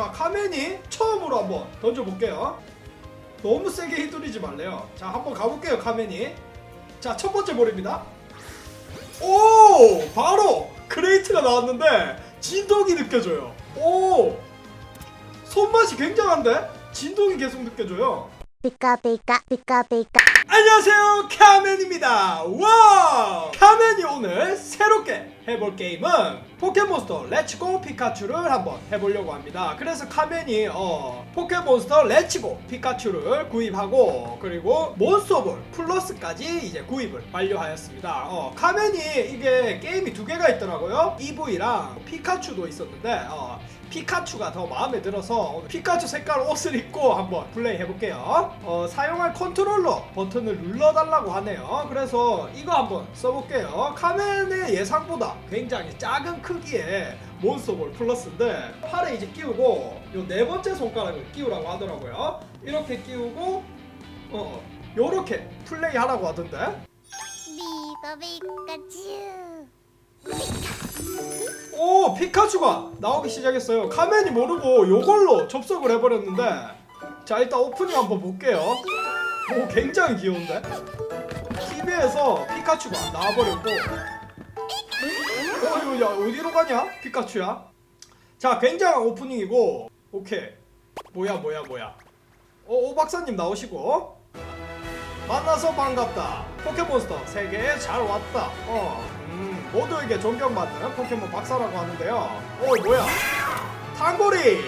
자 카멘이 처음으로 한번 던져볼게요. 너무 세게 휘두르지 말래요. 자 한번 가볼게요 카멘이. 자 첫 번째 볼입니다. 오! 바로 그레이트가 나왔는데 진동이 느껴져요. 오! 손맛이 굉장한데? 진동이 계속 느껴져요. pika pika. 안녕하세요 카멘입니다. 와 카멘이 오늘 새롭게 해볼 게임은 포켓몬스터 렛츠고 피카츄를 한번 해보려고 합니다. 그래서 카멘이 어, 포켓몬스터 렛츠고 피카츄를 구입하고 그리고 몬스터볼 플러스까지 이제 구입을 완료하였습니다. 어, 카멘이 이게 게임이 두 개가 있더라고요. EV랑 피카츄도 있었는데 어, 피카츄가 더 마음에 들어서 피카츄 색깔 옷을 입고 한번 플레이 해볼게요. 어, 사용할 컨트롤러 버튼을 눌러달라고 하네요. 그래서 이거 한번 써볼게요. 카멘의 예상보다 굉장히 작은 크기의 몬스터볼 플러스인데 팔에 이제 끼우고 요 네 번째 손가락을 끼우라고 하더라고요. 이렇게 끼우고 어 요렇게 플레이 하라고 하던데. Pika pikachu. 오 피카츄가 나오기 시작했어요. 카멘이 모르고 요걸로 접속을 해버렸는데 자 일단 오프닝 한번 볼게요. 오 굉장히 귀여운데? TV에서 피카츄가 나와버렸고. 어 이거 야 어디로 가냐? 피카츄야? 자 굉장한 오프닝이고. 오케이. 뭐야 뭐야 뭐야. 어, 오 박사님 나오시고. 만나서 반갑다. 포켓몬스터 세계에 잘 왔다. 어, 음, 모두에게 존경받는 포켓몬 박사라고 하는데요. 어, 뭐야? 탕고리.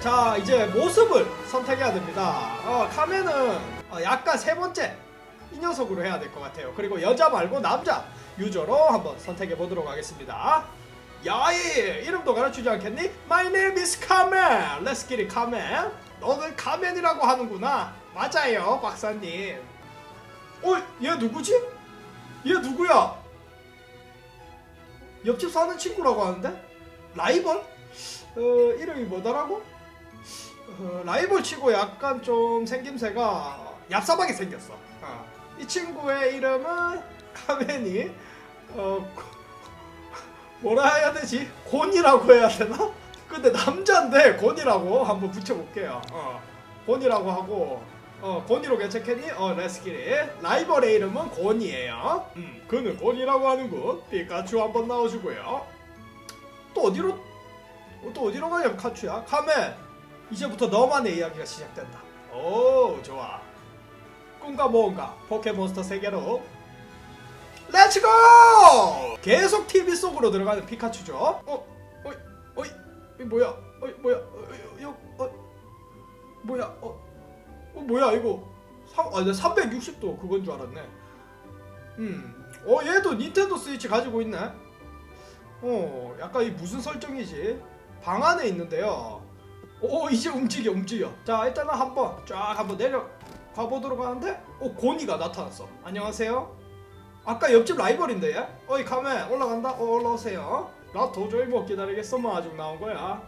자, 이제 모습을 선택해야 됩니다. 어, 카멘은 어, 약간 세 번째 이 녀석으로 해야 될 것 같아요. 그리고 여자 말고 남자 유저로 한번 선택해 보도록 하겠습니다. 야이 이름도 가르치지 않겠니? My name is 카멘. Let's get it, 카멘. 너는 카멘이라고 하는구나. 맞아요, 박사님. 어, 얘 누구지? 얘 누구야? 옆집 사는 친구라고 하는데? 라이벌? 어, 이름이 뭐더라고? 어, 라이벌 치고 약간 좀 생김새가 얍삽하게 생겼어. 어. 이 친구의 이름은 카멘이 어, 고- 뭐라 해야 되지? 곤이라고 해야 되나? 근데 남자인데 곤이라고 한번 붙여볼게요. 어, 곤이라고 하고 어, 곤이로 괜찮겠니? 어, 레스키리. 라이벌의 이름은 곤이에요. 음, 그는 곤이라고 하는군. 피카츄 한번 나와주고요. 또 어디로, 어, 또 어디로 가냐, 카츄야? 카멘! 이제부터 너만의 이야기가 시작된다. 오, 좋아. 꿈과 모험가 포켓몬스터 세계로 렛츠고! 계속 TV 속으로 들어가는 피카츄죠. 어, 어이, 어이, 이 뭐야? 어이, 뭐야? 어, 어, 어, 어, 뭐야? 어, 어 뭐야 이거? 삼, 아, 360도 그건 줄 알았네. 음, 어 얘도 닌텐도 스위치 가지고 있네. 어, 약간 이 무슨 설정이지? 방 안에 있는데요. 오 이제 움직여 움직여. 자 일단은 한번 쫙 한번 내려 가보도록 하는데, 오 고니가 나타났어. 안녕하세요. 아까 옆집 라이벌인데 얘? 어이 카메 올라간다? 어 올라오세요. 나 도저히 못 기다리겠어 뭐 아직 나온 거야.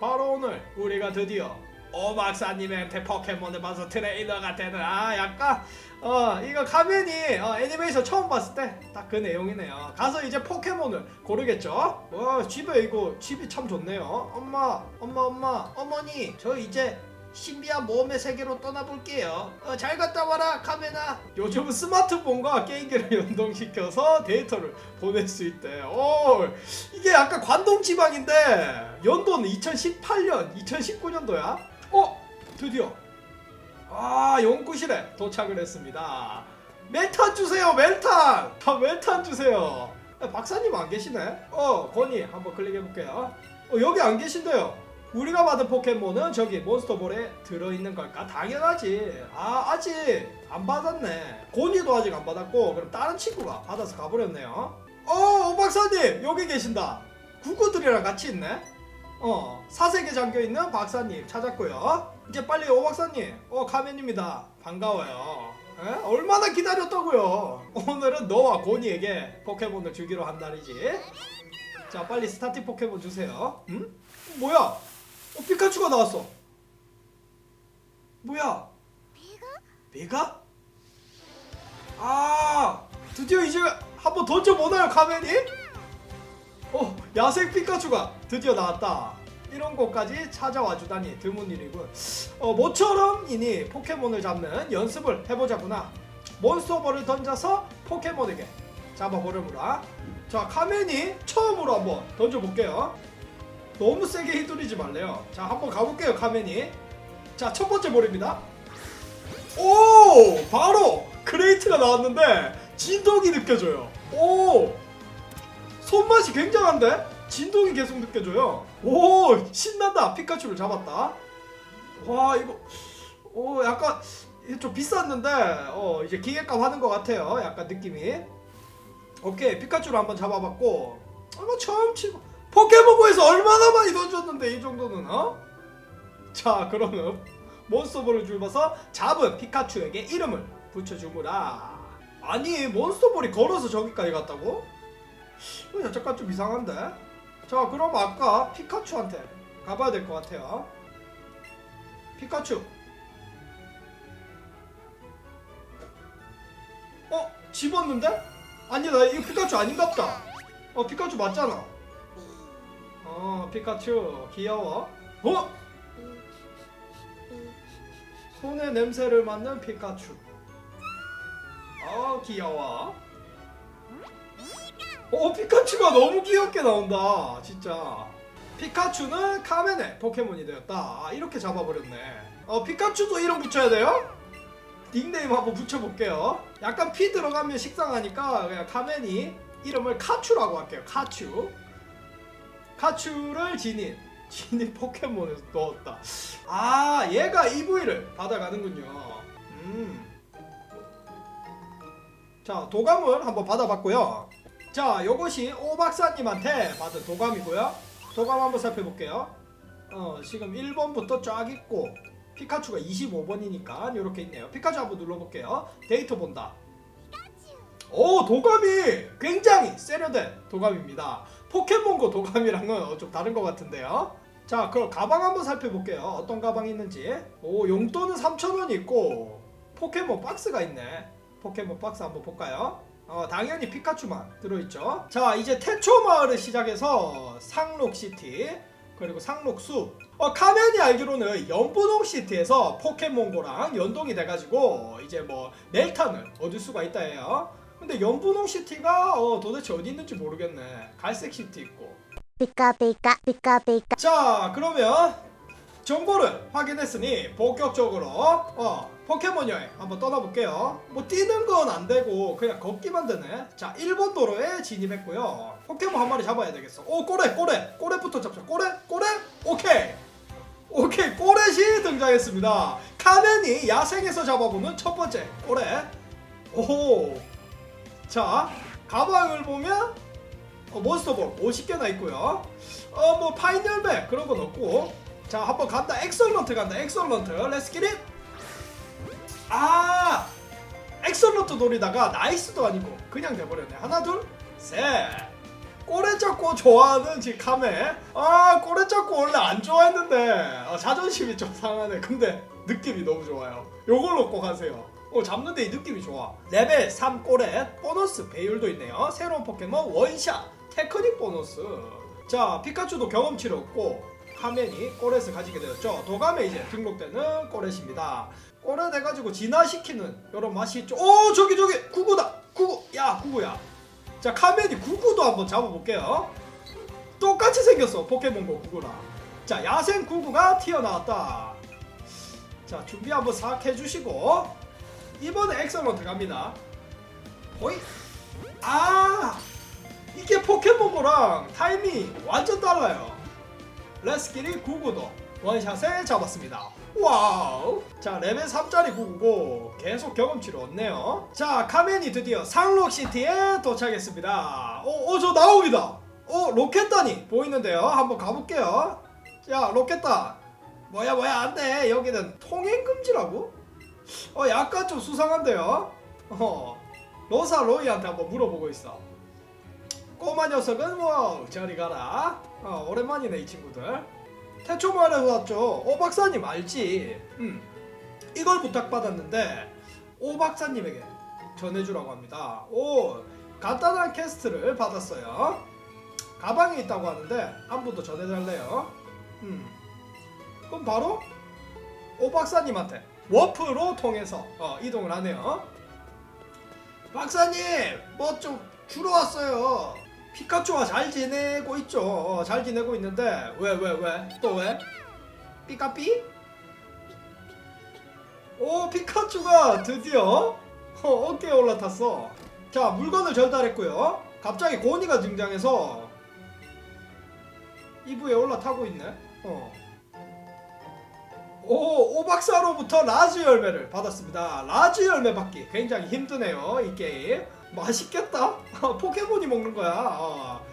바로 오늘 우리가 드디어 오 박사님한테 포켓몬을 봐서 트레이너가 되는 아 약간 어 이거 카멘이 어, 애니메이션 처음 봤을 때 딱 그 내용이네요. 가서 이제 포켓몬을 고르겠죠? 와 집에 이거 집이 참 좋네요. 엄마 엄마 엄마 어머니 저 이제 신비한 모험의 세계로 떠나볼게요. 어, 잘 갔다 와라 카메나. 요즘은 스마트폰과 게임기를 연동시켜서 데이터를 보낼 수 있대. 오 이게 약간 관동 지방인데 연도는 2018년 2019년도야 어? 드디어. 아 연구실에 도착을 했습니다. 멜탄 주세요 멜탄! 아 멜탄 주세요. 아, 박사님 안 계시네? 어 건이 한번 클릭해볼게요. 어 여기 안 계신데요. 우리가 받은 포켓몬은 저기 몬스터볼에 들어있는 걸까? 당연하지. 아 아직 안 받았네. 고니도 아직 안 받았고 그럼 다른 친구가 받아서 가버렸네요. 어 오 박사님 여기 계신다. 구구들이랑 같이 있네 어 사색에 잠겨있는 박사님 찾았고요. 이제 빨리 오 박사님 어 카멘입니다. 반가워요. 에? 얼마나 기다렸다고요? 오늘은 너와 고니에게 포켓몬을 주기로 한 날이지. 자 빨리 스타팅 포켓몬 주세요. 응? 뭐야? 어 피카츄가 나왔어. 뭐야? 배가? 아 드디어 이제 한번 던져보나요 카멘이? 어 야생 피카츄가 드디어 나왔다 이런 곳까지 찾아와 주다니 드문 일이군. 어, 모처럼 이니 포켓몬을 잡는 연습을 해보자구나. 몬스터볼을 던져서 포켓몬에게 잡아보려무라. 자, 카멘이 처음으로 한번 던져볼게요. 너무 세게 휘두르지 말래요. 자, 한번 가볼게요, 카멘이. 자, 첫 번째 볼입니다. 오! 바로 그레이트가 나왔는데 진동이 느껴져요. 오! 손맛이 굉장한데? 진동이 계속 느껴져요. 오! 신난다. 피카츄를 잡았다. 와, 이거 오, 약간 좀 비쌌는데 어, 이제 기계값 하는 것 같아요. 약간 느낌이. 오케이. 피카츄를 한번 잡아봤고 아마 처음 치고 포켓몬고에서 얼마나 많이 던졌는데 이 정도는 어? 자, 그러면 몬스터볼을 주면서 잡은 피카츄에게 이름을 붙여주무라. 아니 몬스터볼이 걸어서 저기까지 갔다고? 어, 약간 좀 이상한데? 자 그럼 아까 피카츄한테 가봐야 될 것 같아요. 피카츄. 어? 집었는데? 아니다 이거 피카츄 아닌갑다. 어 피카츄 맞잖아. 어 피카츄 귀여워. 어? 손의 냄새를 맡는 피카츄. 아 귀여워. 어 피카츄가 너무 귀엽게 나온다 진짜. 피카츄는 카멘의 포켓몬이 되었다. 아, 이렇게 잡아버렸네. 어 피카츄도 이름 붙여야 돼요? 닉네임 한번 붙여볼게요. 약간 피 들어가면 식상하니까 그냥 카멘이 이름을 카츄라고 할게요. 카츄. 카츄를 지닌 지닌 포켓몬에서 넣었다. 아 얘가 EV를 받아가는군요. 음. 자 도감을 한번 받아봤고요. 자 요것이 오 박사님한테 받은 도감이고요. 도감 한번 살펴볼게요. 어 지금 1번부터 쫙 있고 피카츄가 25번이니까 이렇게 있네요. 피카츄 한번 눌러볼게요. 데이터 본다. 오 도감이 굉장히 세련된 도감입니다. 포켓몬고 도감이랑은 좀 다른 것 같은데요. 자 그럼 가방 한번 살펴볼게요. 어떤 가방이 있는지. 오 용돈은 3,000원 있고 포켓몬 박스가 있네. 포켓몬 박스 한번 볼까요? 어, 당연히 피카츄만 들어있죠. 자 이제 태초 마을을 시작해서 상록 시티 그리고 상록숲 어, 카멘이 알기로는 연분홍 시티에서 포켓몬고랑 연동이 돼가지고 이제 뭐 멜탄을 얻을 수가 있다 해요. 근데 연분홍 시티가 어, 도대체 어디 있는지 모르겠네. 갈색 시티 있고. Pika pika 자 그러면 정보를 확인했으니 본격적으로 어, 포켓몬 여행 한번 떠나볼게요. 뭐 뛰는 건 안 되고 그냥 걷기만 되네. 자 1번 도로에 진입했고요. 포켓몬 한 마리 잡아야 되겠어. 오 꼬레 꼬레 꼬레부터 잡자. 꼬레 꼬레 오케이. 오케이 꼬렛이 등장했습니다. 카멘이 야생에서 잡아보는 첫 번째 꼬렛. 오호. 자 가방을 보면 어, 몬스터볼 50개나 있고요. 어 뭐 파인 열매 그런 건 없고. 자 한번 간다. 엑설런트 간다. 엑설런트. 렛츠 기릿. 아 엑설런트 노리다가 나이스도 아니고 그냥 돼버렸네. 하나 둘 셋. 꼬레 잡고 좋아하는 지금 카메. 아 꼬레 잡고 원래 안 좋아했는데 어, 자존심이 좀 상하네. 근데 느낌이 너무 좋아요. 요걸로 꼭 하세요. 어, 잡는데 이 느낌이 좋아. 레벨 3 꼬레 보너스 배율도 있네요. 새로운 포켓몬 원샷 테크닉 보너스. 자 피카츄도 경험치를 얻고 카멘이 꼬렛을 가지게 되었죠. 도감에 이제 등록되는 꼬렛입니다. 꼬렛 해가지고 진화시키는 이런 맛이 있죠. 오 저기 저기 구구다. 구구. 야 구구야. 자 카멘이 구구도 한번 잡아볼게요. 똑같이 생겼어 포켓몬고 구구랑. 자 야생 구구가 튀어나왔다. 자 준비 한번 싹 해주시고 이번에 엑설런트 갑니다. 호이. 아 이게 포켓몬고랑 타이밍 완전 달라요. 레스키리 구구도 원샷에 잡았습니다. 와우. 자 레벨 3짜리 구구고 계속 경험치를 얻네요. 자 카멘이 드디어 상록시티에 도착했습니다. 오, 오, 저 나옵니다. 오, 로켓단이 보이는데요. 한번 가볼게요. 야, 로켓단. 뭐야, 뭐야, 안 돼. 여기는 통행금지라고? 어, 약간 좀 수상한데요. 어, 로사 로이한테 한번 물어보고 있어. 꼬마 녀석은 뭐 저리 가라. 어, 오랜만이네 이 친구들. 태초 마을에서 왔죠. 오 박사님 알지? 음, 이걸 부탁받았는데 오 박사님에게 전해주라고 합니다. 오 간단한 캐스트를 받았어요. 가방에 있다고 하는데 더 전해달래요. 음. 그럼 바로 오 박사님한테 워프로 통해서 어, 이동을 하네요. 박사님, 뭐 좀 주러 왔어요. 피카츄와 잘 지내고 있죠. 어, 잘 지내고 있는데 왜 왜 왜? 또 왜? 삐까삐? 오 피카츄가 드디어 어, 어깨에 올라탔어. 자 물건을 전달했고요. 갑자기 고니가 등장해서 이부에 올라타고 있네. 어. 오, 오박사로부터 라즈 열매를 받았습니다. 라즈 열매 받기 굉장히 힘드네요. 이 게임 맛있겠다. 포켓몬이 먹는 거야. 어.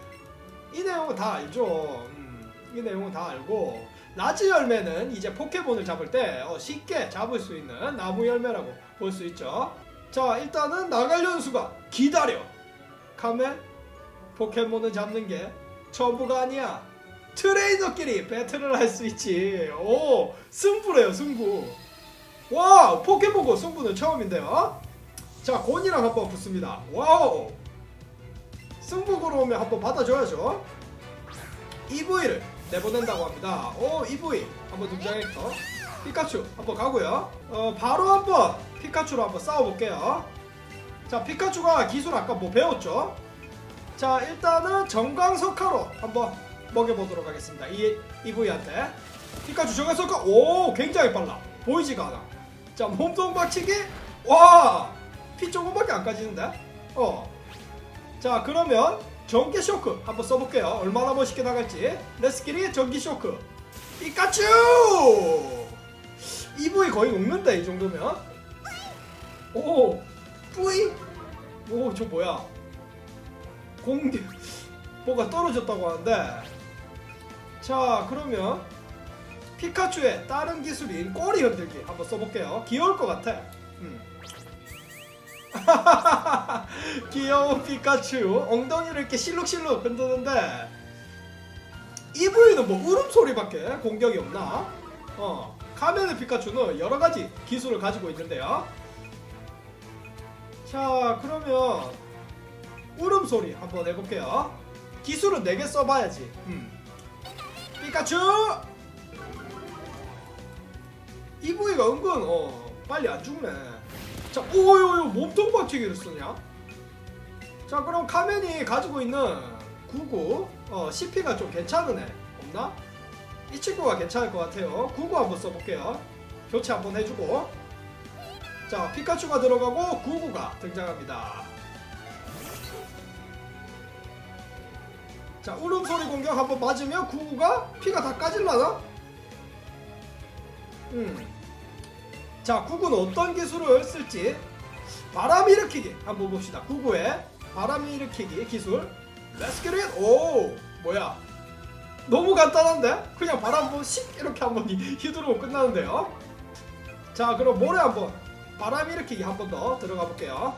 이 내용은 다 알죠. 음, 이 내용은 다 알고 라즈 열매는 이제 포켓몬을 잡을 때 어, 쉽게 잡을 수 있는 나무 열매라고 볼 수 있죠. 자, 일단은 나갈 수가 기다려. 카메 포켓몬을 잡는 게 전부가 아니야. 트레이너끼리 배틀을 할 수 있지. 오, 승부래요, 승부. 와, 포켓몬고 승부는 처음인데요. 자, 곤이랑 한번 붙습니다. 와우. 승부구로 오면 한번 받아줘야죠. EV를 내보낸다고 합니다. 오, EV 한번 등장했고. 피카츄 한번 가고요. 어, 바로 한번 피카츄로 한번 싸워볼게요. 자, 피카츄가 기술 아까 뭐 배웠죠? 자, 일단은 정광석화로 한번 먹여보도록 하겠습니다. 이 이브이한테 피카츄 정광석화 오 굉장히 빨라 보이지가 않아. 자, 몸통 박치기 와 피 조금밖에 안 까지는데. 어. 자, 그러면 전기 쇼크 한번 써볼게요. 얼마나 멋있게 나갈지. 레스키리 전기 쇼크. 피카츄 이브이 거의 녹는다 이 정도면. 오 뿌이 오 저 뭐야 공기 뭐가 떨어졌다고 하는데 자 그러면 피카츄의 다른 기술인 꼬리 흔들기 한번 써볼게요 귀여울 것 같아 음. 귀여운 피카츄. 엉덩이를 이렇게 실룩실룩 흔드는데 이브이는 뭐 울음소리밖에 공격이 없나? 어 카메르 피카츄는 여러가지 기술을 가지고 있는데요. 자 그러면 울음소리 한번 해볼게요. 기술은 4개 써봐야지. 음. 피카츄! 이브이가 은근 어 빨리 안 죽네 자 오요요 몸통 박치기를 쓰냐? 자 그럼 카멘이 가지고 있는 구구 어 CP가 좀 괜찮은 애 없나? 이 친구가 괜찮을 것 같아요. 구구 한번 써볼게요. 교체 한번 해주고. 자 피카츄가 들어가고 구구가 등장합니다. 자 울음소리 공격 한번 맞으면 구구가 피가 다 까질라나? 음 자 구구는 어떤 기술을 쓸지 바람 일으키기 한번 봅시다. 구구의 바람 일으키기 기술. 렛츠기릿 오 뭐야? 너무 간단한데? 그냥 바람 한번 씩 이렇게 한번 휘두르고 끝나는데요. 자 그럼 모래 한번 바람 일으키기 한 번 더 들어가 볼게요.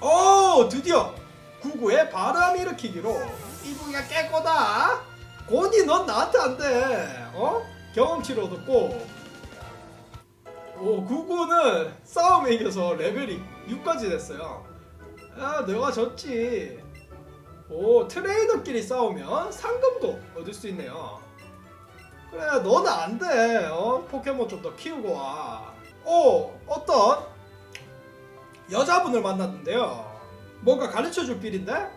오 드디어 구구의 바람 일으키기로 이분이가 깰 거다. 고니 넌 나한테 안 돼. 어? 경험치를 얻었고 오 구구는 싸움에 이겨서 레벨이 6까지 됐어요. 아 내가 졌지. 오 트레이너끼리 싸우면 상금도 얻을 수 있네요. 그래 너는 안 돼. 어? 포켓몬 좀 더 키우고 와 오 어떤? 여자분을 만났는데요. 뭔가 가르쳐줄 빌인데?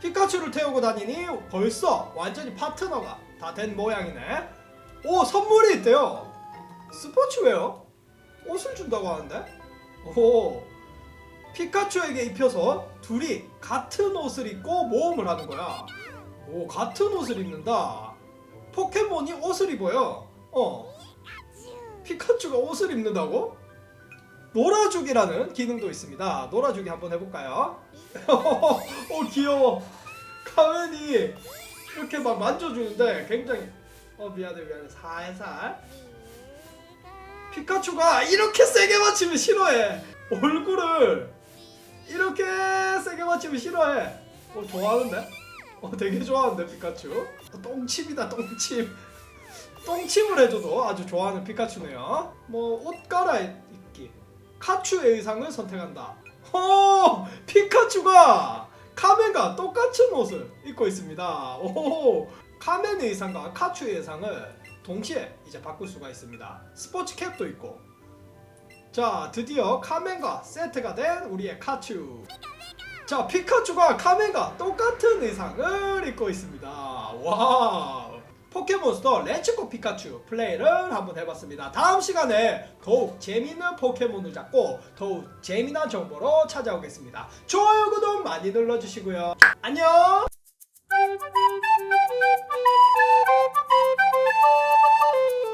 피카츄를 태우고 다니니 벌써 완전히 파트너가 다 된 모양이네. 오 선물이 있대요. 스포츠웨어 옷을 준다고 하는데 오 피카츄에게 입혀서 둘이 같은 옷을 입고 모험을 하는 거야 오 같은 옷을 입는다 포켓몬이 옷을 입어요 어 피카츄가 옷을 입는다고? 놀아주기라는 기능도 있습니다. 놀아주기 한번 해볼까요? 오 귀여워. 카멘이 이렇게 막 만져주는데 굉장히 어 미안해 미안해 살살. 피카츄가 이렇게 세게 맞히면 싫어해. 얼굴을 이렇게 세게 맞히면 싫어해. 어 좋아하는데? 어 되게 좋아하는데 피카츄. 어, 똥침이다 똥침. 똥침을 해줘도 아주 좋아하는 피카츄네요. 뭐 옷 갈아입기. 카츄의 의상을 선택한다. 오, 피카츄가 카멘과 똑같은 옷을 입고 있습니다. 오, 카멘 의상과 카츄 의상을 동시에 이제 바꿀 수가 있습니다. 스포츠 캡도 있고. 자, 드디어 카멘과 세트가 된 우리의 카츄. 자, 피카츄가 카멘과 똑같은 의상을 입고 있습니다. 와우. 포켓몬스터 레츠코 피카츄 플레이를 한번 해봤습니다. 다음 시간에 더욱 재미있는 포켓몬을 잡고 더욱 재미난 정보로 찾아오겠습니다. 좋아요, 구독 많이 눌러주시고요. 안녕! Música